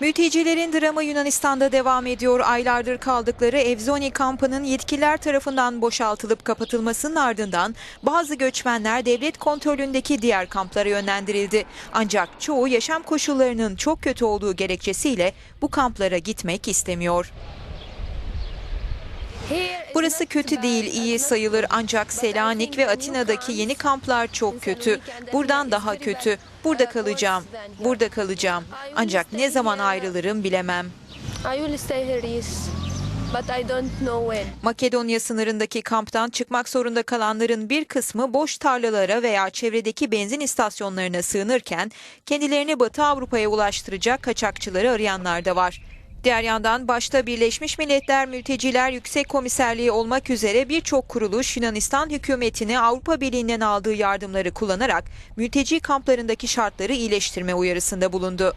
Mültecilerin dramı Yunanistan'da devam ediyor. Aylardır kaldıkları Evzoni kampının yetkililer tarafından boşaltılıp kapatılmasının ardından bazı göçmenler devlet kontrolündeki diğer kamplara yönlendirildi. Ancak çoğu yaşam koşullarının çok kötü olduğu gerekçesiyle bu kamplara gitmek istemiyor. Burası kötü değil, iyi sayılır ancak Selanik ve Atina'daki yeni kamplar çok kötü. Buradan daha kötü. Burada kalacağım. Burada kalacağım. Ancak ne zaman ayrılırım bilemem. Makedonya sınırındaki kamptan çıkmak zorunda kalanların bir kısmı boş tarlalara veya çevredeki benzin istasyonlarına sığınırken kendilerini Batı Avrupa'ya ulaştıracak kaçakçıları arayanlar da var. Diğer yandan başta Birleşmiş Milletler Mülteciler Yüksek Komiserliği olmak üzere birçok kuruluş Yunanistan hükümetine Avrupa Birliği'nden aldığı yardımları kullanarak mülteci kamplarındaki şartları iyileştirme uyarısında bulundu.